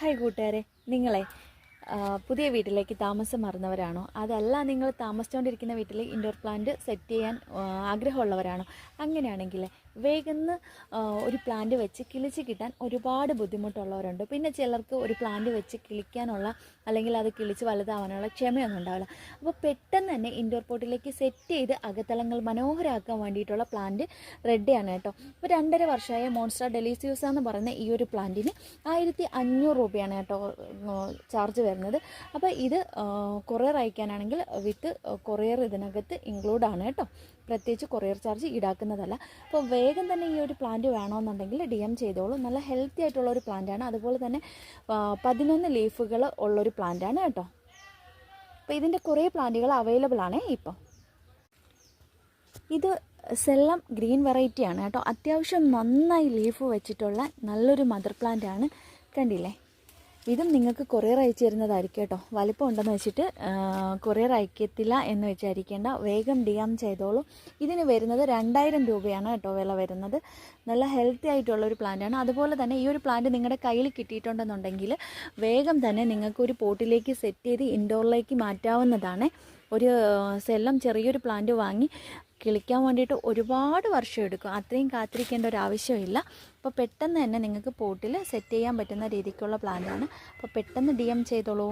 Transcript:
Hi കൂട്ടുകാരെ. നിങ്ങളെ പുതിയ വീട്ടിലേക്ക് താമസം മാറുന്നവരാണോ? അതല്ല നിങ്ങൾ താമസിച്ചുകൊണ്ടിരിക്കുന്ന വീട്ടിൽ ഇൻഡോർ പ്ലാന്റ് സെറ്റ് ചെയ്യാൻ ആഗ്രഹമുള്ളവരാണോ? അങ്ങനെയാണെങ്കിൽ വേഗം ഒരു പ്ലാന്റ് വെച്ച് കിളിച്ച് കിട്ടാൻ ഒരുപാട് ബുദ്ധിമുട്ടുള്ളവരുണ്ട്. പിന്നെ ചിലർക്ക് ഒരു പ്ലാന്റ് വെച്ച് കിളിക്കാനുള്ള അല്ലെങ്കിൽ അത് കിളിച്ച് വലുതാവാനുള്ള ക്ഷമയൊന്നും ഉണ്ടാവില്ല. അപ്പോൾ പെട്ടെന്ന് തന്നെ ഇൻഡോർ പോട്ടിലേക്ക് സെറ്റ് ചെയ്ത് അകത്തളങ്ങൾ മനോഹരമാക്കാൻ വേണ്ടിയിട്ടുള്ള പ്ലാന്റ് റെഡിയാണ് കേട്ടോ. ഇപ്പോൾ രണ്ടര വർഷമായ മോൺസ്റ്റർ ഡെലീസിയൂസ എന്ന് പറയുന്ന ഈ ഒരു പ്ലാന്റിന് ആയിരത്തി അഞ്ഞൂറ് രൂപയാണ് കേട്ടോ ചാർജ് വരുന്നത്. അപ്പോൾ ഇത് കൊറിയർ അയക്കാനാണെങ്കിൽ വിത്ത് കൊറിയർ ഇതിനകത്ത് ഇൻക്ലൂഡ് ആണ് കേട്ടോ. പ്രത്യേകിച്ച് കൊറിയർ ചാർജ് ഈടാക്കുന്നതല്ല. അപ്പോൾ വേഗം തന്നെ ഈ ഒരു പ്ലാന്റ് വേണമെന്നുണ്ടെങ്കിൽ ഡി എം ചെയ്തോളൂ. നല്ല ഹെൽത്തി ആയിട്ടുള്ള ഒരു പ്ലാന്റാണ് അതുപോലെ തന്നെ പതിനൊന്ന് ലീഫുകൾ ഉള്ളൊരു പ്ലാന്റാണ് കേട്ടോ. അപ്പോൾ ഇതിന്റെ കുറേ പ്ലാന്റുകൾ അവൈലബിൾ ആണ് ഇപ്പം. ഇത് സെല്ലം ഗ്രീൻ വെറൈറ്റിയാണ് കേട്ടോ. അത്യാവശ്യം നന്നായി ലീഫ് വെച്ചിട്ടുള്ള നല്ലൊരു മദർ പ്ലാന്റ് ആണ്. കണ്ടില്ലേ? ഇതും നിങ്ങൾക്ക് കൊറിയർ അയച്ചു തരുന്നതായിരിക്കും കേട്ടോ. വലിപ്പം ഉണ്ടെന്ന് വെച്ചിട്ട് കൊറിയർ അയക്കത്തില്ല എന്ന് വെച്ചായിരിക്കേണ്ട. വേഗം ഡി എം ചെയ്തോളൂ. ഇതിന് വരുന്നത് രണ്ടായിരം രൂപയാണ് കേട്ടോ വില വരുന്നത്. നല്ല ഹെൽത്തി ആയിട്ടുള്ള ഒരു പ്ലാന്റാണ് അതുപോലെ തന്നെ ഈ ഒരു പ്ലാന്റ് നിങ്ങളുടെ കയ്യിൽ കിട്ടിയിട്ടുണ്ടെന്നുണ്ടെങ്കിൽ വേഗം തന്നെ നിങ്ങൾക്ക് ഒരു പോട്ടിലേക്ക് സെറ്റ് ചെയ്ത് ഇൻഡോറിലേക്ക് മാറ്റാവുന്നതാണ്. ഒരു സെല്ലം ചെറിയൊരു പ്ലാന്റ് വാങ്ങി കിളിക്കാൻ വേണ്ടിയിട്ട് ഒരുപാട് വർഷം എടുക്കും. അത്രയും കാത്തിരിക്കേണ്ട ഒരു ആവശ്യമില്ല. അപ്പോൾ പെട്ടെന്ന് തന്നെ നിങ്ങൾക്ക് പോട്ടിൽ സെറ്റ് ചെയ്യാൻ പറ്റുന്ന രീതിക്കുള്ള പ്ലാന്റാണ് അപ്പോൾ പെട്ടെന്ന് ഡി എം ചെയ്തോളൂ.